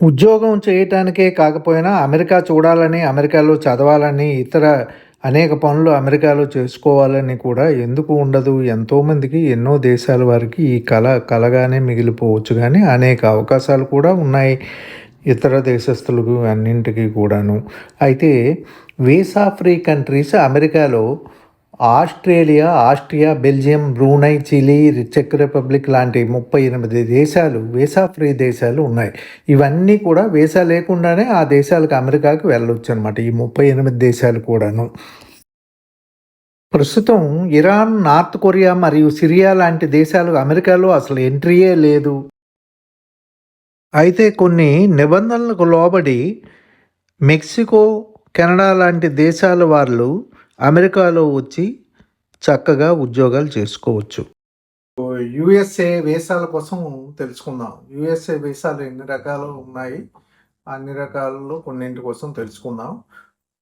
ఉద్యోగం చేయటానికే కాకపోయినా అమెరికా చూడాలని, అమెరికాలో చదవాలని, ఇతర అనేక పనులు అమెరికాలో చేసుకోవాలని కూడా ఎందుకు ఉండదు? ఎంతోమందికి ఎన్నో దేశాల వారికి ఈ కళ కలగానే మిగిలిపోవచ్చు కానీ అనేక అవకాశాలు కూడా ఉన్నాయి ఇతర దేశస్తులకు అన్నింటికి కూడాను. అయితే వీసా ఫ్రీ కంట్రీస్ అమెరికాలో Australia, Austria, Belgium, Brunei, Chile, check Republic లాంటి 38 దేశాలు వీసా ఫ్రీ దేశాలు ఉన్నాయి. ఇవన్నీ కూడా వీసా లేకుండానే ఆ దేశాలకు అమెరికాకి వెళ్ళొచ్చనమాట. ఈ 38 దేశాలు కూడాను. ప్రస్తుతం ఇరాన్, నార్త్ కొరియా మరియు సిరియా లాంటి దేశాలు అమెరికాలో అసలు ఎంట్రీయే లేదు. అయితే కొన్ని నిబంధనలకు లోబడి మెక్సికో, కెనడా లాంటి దేశాల వాళ్ళు అమెరికాలో వచ్చి చక్కగా ఉద్యోగాలు చేసుకోవచ్చు. యూఎస్ఏ వీసాల కోసం తెలుసుకుందాం. యూఎస్ఏ వీసాలు ఎన్ని రకాలు ఉన్నాయి? అన్ని రకాలలో కొన్నింటి కోసం తెలుసుకుందాం.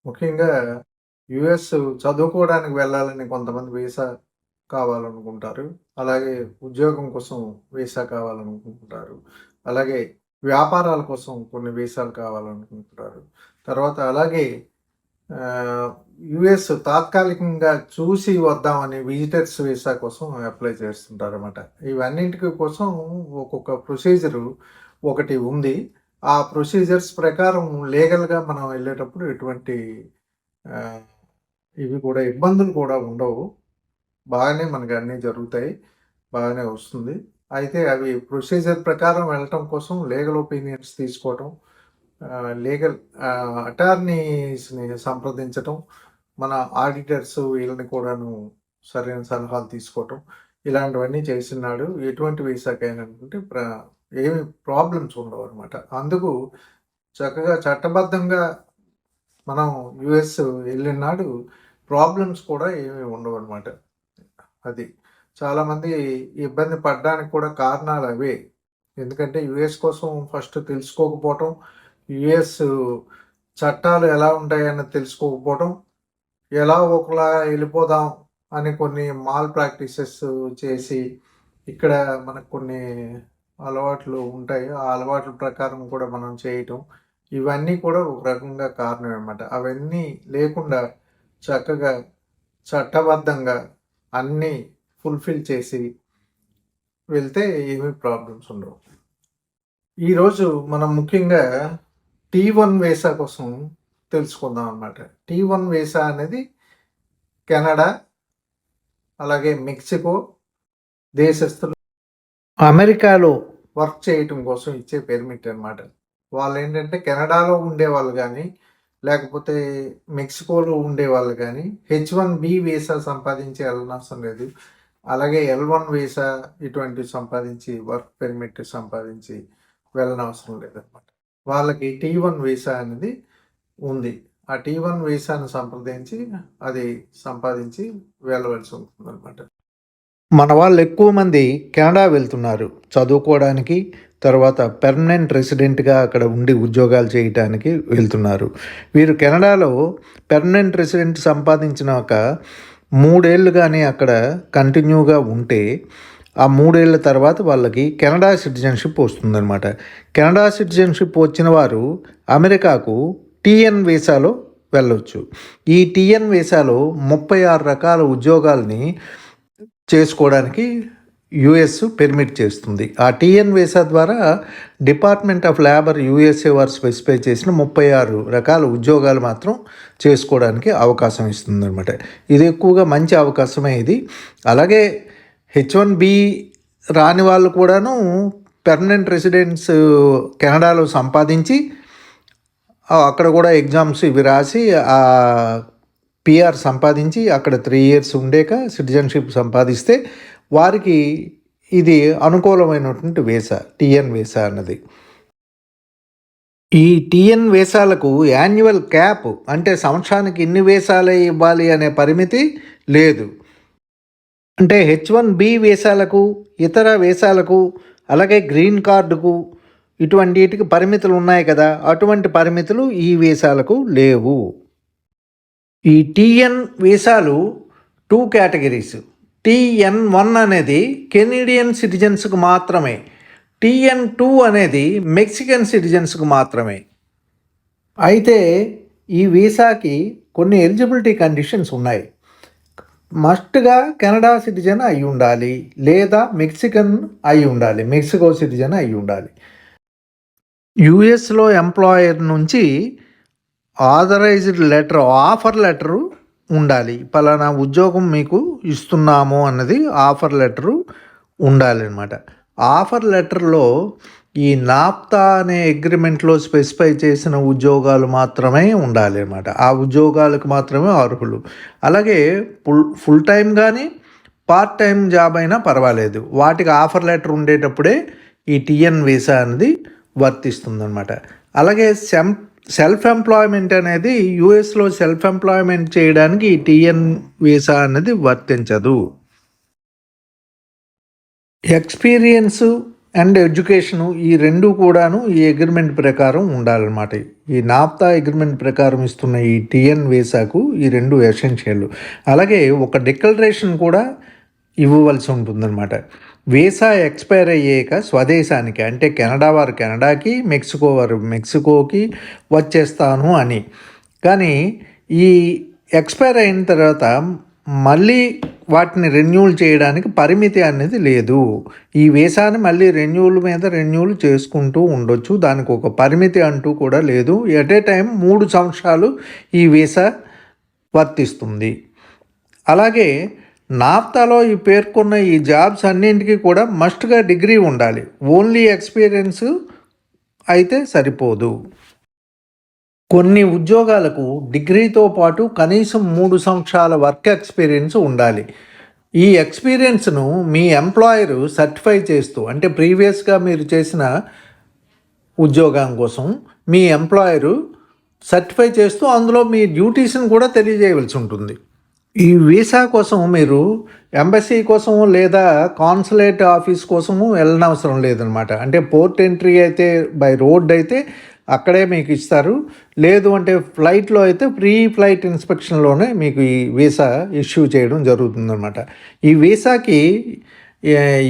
ముఖ్యంగా యూఎస్ చదువుకోవడానికి వెళ్ళాలని కొంతమంది వీసా కావాలనుకుంటారు. అలాగే ఉద్యోగం కోసం వీసా కావాలనుకుంటారు. అలాగే వ్యాపారాల కోసం కొన్ని వీసాలు కావాలనుకుంటారు. తర్వాత అలాగే యూఎస్ తాత్కాలికంగా చూసి వద్దామని విజిటర్స్ వీసా కోసం అప్లై చేస్తుంటారన్నమాట. ఇవన్నింటికి కోసం ఒక్కొక్క ప్రొసీజరు ఒకటి ఉంది. ఆ ప్రొసీజర్స్ ప్రకారం లీగల్‌గా మనం వెళ్ళేటప్పుడు ఎటువంటి ఇవి కూడా ఇబ్బందులు కూడా ఉండవు. బాగానే మనకి అన్నీ జరుగుతాయి. బాగానే వస్తుంది. అయితే అవి ప్రొసీజర్ ప్రకారం వెళ్ళటం కోసం లీగల్ ఒపీనియన్స్ తీసుకోవటం, లీగల్ అటార్నీస్‌ని సంప్రదించటం, మన ఆడిటర్స్ వీళ్ళని కూడాను సరైన సలహాలు తీసుకోవటం, ఇలాంటివన్నీ చేసినాడు. ఎటువంటి వీసాకైనా అనుకుంటే ప్ర ఏమి ప్రాబ్లమ్స్ ఉండవన్నమాట. అందుకు చక్కగా చట్టబద్ధంగా మనం యూఎస్ వెళ్ళినాడు ప్రాబ్లమ్స్ కూడా ఏమి ఉండవన్నమాట. అది. చాలామంది ఇబ్బంది పడడానికి కూడా కారణాలు అవే. ఎందుకంటే యూఎస్ కోసం ఫస్ట్ తెలుసుకోకపోవటం, యుఎస్ చట్టాలు ఎలా ఉంటాయన్నది తెలుసుకోకపోవటం, ఎలా ఒకలా వెళ్ళిపోదాం అని కొన్ని మాల్ ప్రాక్టీసెస్ చేసి, ఇక్కడ మనకు కొన్ని అలవాట్లు ఉంటాయి. ఆ అలవాట్ల ప్రకారం కూడా మనం చేయటం, ఇవన్నీ కూడా ఒక రకంగా కారణం అనమాట అవన్నీ లేకుండా చక్కగా చట్టబద్ధంగా అన్నీ ఫుల్‌ఫిల్ చేసి వెళ్తే ఏమి ప్రాబ్లమ్స్ ఉండవు. ఈరోజు మనం ముఖ్యంగా టీ వన్ వేసా కోసం తెలుసుకుందాం అన్నమాట. టీ1 వీసా అనేది కెనడా, అలాగే మెక్సికో దేశస్థులు అమెరికాలో వర్క్ చేయటం కోసం ఇచ్చే పెర్మిట్ వాళ్ళు ఏంటంటే కెనడాలో ఉండేవాళ్ళు కానీ లేకపోతే మెక్సికోలో ఉండేవాళ్ళు గానీ హెచ్1బీ వీసా సంపాదించి వెళ్ళనవసరం లేదు. అలాగే ఎల్ వన్ వీసా ఇటువంటివి సంపాదించి వర్క్ పెర్మిట్ సంపాదించి వెళ్ళనవసరం లేదన్నమాట. వాళ్ళకి టీ వన్ వీసా అనేది ఉంది. ఆ టీ వన్ వీసాను సంప్రదించి అది సంపాదించి వెళ్ళవలసి ఉంటుందన్నమాట. మన వాళ్ళు ఎక్కువ మంది కెనడా వెళ్తున్నారు చదువుకోవడానికి. తర్వాత పెర్మనెంట్ రెసిడెంట్‌గా అక్కడ ఉండి ఉద్యోగాలు చేయటానికి వెళ్తున్నారు. వీరు కెనడాలో పెర్మనెంట్ రెసిడెంట్ సంపాదించినాక మూడేళ్ళు కానీ అక్కడ కంటిన్యూగా ఉంటే, ఆ మూడేళ్ళ తర్వాత వాళ్ళకి కెనడా సిటిజన్‌షిప్ వస్తుందన్నమాట. కెనడా సిటిజన్‌షిప్ వచ్చిన వారు అమెరికాకు టీఎన్ వీసాలో వెళ్ళవచ్చు ఈ టీఎన్ వీసాలో 36 రకాల ఉద్యోగాల్ని చేసుకోవడానికి యుఎస్ పెర్మిట్ చేస్తుంది. ఆ టీఎన్ వీసా ద్వారా డిపార్ట్మెంట్ ఆఫ్ లేబర్ యూఎస్ఏ వారు స్పెసిఫై చేసిన 36 రకాల ఉద్యోగాలు మాత్రం చేసుకోవడానికి అవకాశం ఇస్తుందన్నమాట. ఇది ఎక్కువగా మంచి అవకాశమే ఇది. అలాగే హెచ్ వన్బీ రాని వాళ్ళు కూడాను పెర్మనెంట్ రెసిడెన్స్ uh, కెనడాలో సంపాదించి అక్కడ కూడా ఎగ్జామ్స్ ఇవి రాసి ఆ పీఆర్ సంపాదించి అక్కడ త్రీ ఇయర్స్ ఉండేక సిటిజన్‌షిప్ సంపాదిస్తే వారికి ఇది అనుకూలమైనటువంటి వేసా టీఎన్ వేసా అన్నది. ఈ టీఎన్ వేసాలకు యాన్యువల్ క్యాప్ అంటే సంవత్సరానికి ఇన్ని వేసాలే ఇవ్వాలి అనే పరిమితి లేదు. అంటే హెచ్ వన్ బి వేసాలకు ఇతర వేసాలకు అలాగే గ్రీన్ కార్డుకు ఇటువంటిటికి పరిమితులు ఉన్నాయి కదా! అటువంటి పరిమితులు ఈ వీసాలకు లేవు. ఈ టీఎన్ వీసాలు టూ కేటగిరీస్. టీఎన్1 అనేది కెనీడియన్ సిటిజన్స్‌కు మాత్రమే. టీఎన్ టూ అనేది మెక్సికన్ సిటిజన్స్కు మాత్రమే అయితే ఈ వీసాకి కొన్ని ఎలిజిబిలిటీ కండిషన్స్ ఉన్నాయి మస్ట్గా కెనడా సిటిజన్ అయి ఉండాలి లేదా మెక్సికన్ అయి ఉండాలి మెక్సికో సిటిజన్ అయి ఉండాలి. యుఎస్లో ఎంప్లాయర్ నుంచి ఆథరైజ్డ్ లెటర్ ఆఫర్ లెటరు ఉండాలి. పలానా ఉద్యోగం మీకు ఇస్తున్నాము అన్నది ఆఫర్ లెటరు ఉండాలి అనమాట ఆఫర్ లెటర్లో ఈ నాప్తా అనే అగ్రిమెంట్లో స్పెసిఫై చేసిన ఉద్యోగాలు మాత్రమే ఉండాలి అనమాట ఆ ఉద్యోగాలకు మాత్రమే అర్హులు. అలాగే ఫుల్ ఫుల్ టైం కానీ పార్ట్ టైం జాబ్ అయినా పర్వాలేదు. వాటికి ఆఫర్ లెటర్ ఉండేటప్పుడే ఈ టీఎన్ వీసా అనేది వర్తిస్తుందన్నమాట. అలాగే సెమ్ సెల్ఫ్ ఎంప్లాయ్మెంట్ అనేది యూఎస్లో సెల్ఫ్ ఎంప్లాయ్మెంట్ చేయడానికి ఈ టీఎన్ వీసా అనేది వర్తించదు. ఎక్స్పీరియన్సు అండ్ ఎడ్యుకేషను ఈ రెండు కూడాను ఈ అగ్రిమెంట్ ప్రకారం ఉండాలన్నమాట. ఈ నాప్తా అగ్రిమెంట్ ప్రకారం ఇస్తున్న ఈ టిఎన్ వీసాకు ఈ రెండు ఎసెన్షియల్. అలాగే ఒక డిక్లరేషన్ కూడా ఇవ్వవలసి ఉంటుందన్నమాట. వీసా ఎక్స్పైర్ అయ్యాక స్వదేశానికి అంటే కెనడా వారు కెనడాకి మెక్సికో వారు మెక్సికోకి వచ్చేస్తాను అని. కానీ ఈ ఎక్స్పైర్ అయిన తర్వాత మళ్ళీ వాటిని రెన్యూల్ చేయడానికి పరిమితి అనేది లేదు. ఈ వీసాని మళ్ళీ రెన్యూల్ మీద రెన్యూల్ చేసుకుంటూ ఉండొచ్చు. దానికి ఒక పరిమితి అంటూ కూడా లేదు. ఎట్ ఏ టైం మూడు సంవత్సరాలు ఈ వీసా వర్తిస్తుంది. అలాగే నాప్తాలో ఈ పేర్కొన్న ఈ జాబ్స్ అన్నింటికి కూడా మస్ట్గా డిగ్రీ ఉండాలి. ఓన్లీ ఎక్స్పీరియన్స్ అయితే సరిపోదు. కొన్ని ఉద్యోగాలకు డిగ్రీతో పాటు కనీసం మూడు సంవత్సరాల వర్క్ ఎక్స్పీరియన్స్ ఉండాలి. ఈ ఎక్స్పీరియన్స్ను మీ ఎంప్లాయర్ సర్టిఫై చేస్తూ అంటే ప్రీవియస్గా మీరు చేసిన ఉద్యోగం కోసం మీ ఎంప్లాయరు సర్టిఫై చేస్తూ అందులో మీ డ్యూటీస్ని కూడా తెలియజేయవలసి ఉంటుంది. ఈ వీసా కోసం మీరు ఎంబసీ కోసము లేదా కాన్సులేట్ ఆఫీస్ కోసము వెళ్ళనవసరం లేదనమాట. అంటే పోర్ట్ ఎంట్రీ అయితే బై రోడ్ అయితే అక్కడే మీకు ఇస్తారు. లేదు అంటే ఫ్లైట్లో అయితే ప్రీ ఫ్లైట్ ఇన్స్పెక్షన్లోనే మీకు ఈ వీసా ఇష్యూ చేయడం జరుగుతుందన్నమాట. ఈ వీసాకి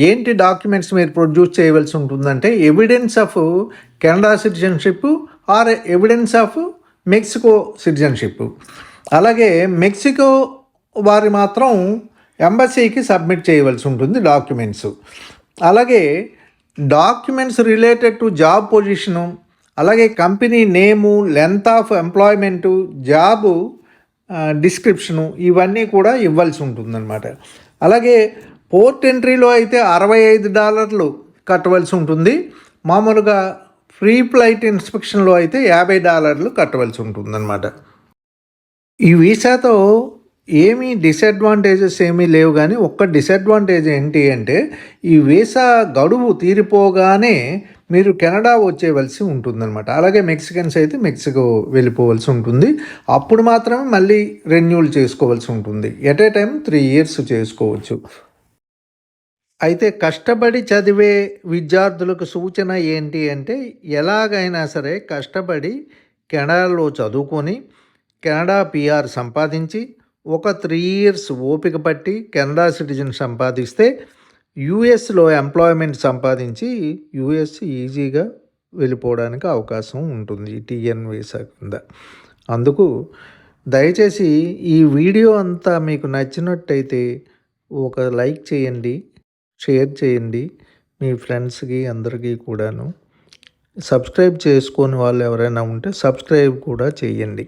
ఏంటి డాక్యుమెంట్స్ మీరు ప్రొడ్యూస్ చేయవలసి ఉంటుందంటే evidence of Canada citizenship or evidence of Mexico citizenship. అలాగే మెక్సికో వారి మాత్రం ఎంబసీకి సబ్మిట్ చేయవలసి ఉంటుంది డాక్యుమెంట్స్. అలాగే documents related to job position అలాగే company name length of employment job description ఇవన్నీ కూడా ఇవ్వాల్సి ఉంటుందన్నమాట. అలాగే పోర్ట్ ఎంట్రీలో అయితే అరవై ఐదు డాలర్లు కట్టవలసి ఉంటుంది. మామూలుగా ఫ్రీ ఫ్లైట్ ఇన్స్పెక్షన్లో అయితే యాభై డాలర్లు కట్టవలసి ఉంటుందన్నమాట. ఈ వీసాతో ఏమీ డిసడ్వాంటేజెస్ ఏమీ లేవు కానీ ఒక్క డిసడ్వాంటేజ్ ఏంటి అంటే ఈ వీసా గడువు తీరిపోగానే మీరు కెనడా వచ్చేవలసి ఉంటుందన్నమాట. అలాగే మెక్సికన్స్ అయితే మెక్సికో వెళ్ళిపోవలసి ఉంటుంది. అప్పుడు మాత్రమే మళ్ళీ రెన్యూల్ చేసుకోవాల్సి ఉంటుంది. At a time three years చేసుకోవచ్చు. అయితే కష్టపడి చదివే విద్యార్థులకు సూచన ఏంటి అంటే ఎలాగైనా సరే కష్టపడి కెనడాలో చదువుకొని కెనడా పిఆర్ సంపాదించి ఒక త్రీ ఇయర్స్ ఓపిక పట్టి కెనడా సిటిజన్ సంపాదిస్తే యుఎస్లో ఎంప్లాయ్మెంట్ సంపాదించి యుఎస్ ఈజీగా వెళ్ళిపోవడానికి అవకాశం ఉంటుంది టీఎన్ వీసా కింద. అందుకు దయచేసి ఈ వీడియో అంతా మీకు నచ్చినట్టయితే ఒక లైక్ చేయండి షేర్ చేయండి. మీ ఫ్రెండ్స్కి అందరికీ కూడాను. సబ్స్క్రైబ్ చేసుకొని వాళ్ళు ఎవరైనా ఉంటే సబ్స్క్రైబ్ కూడా చేయండి.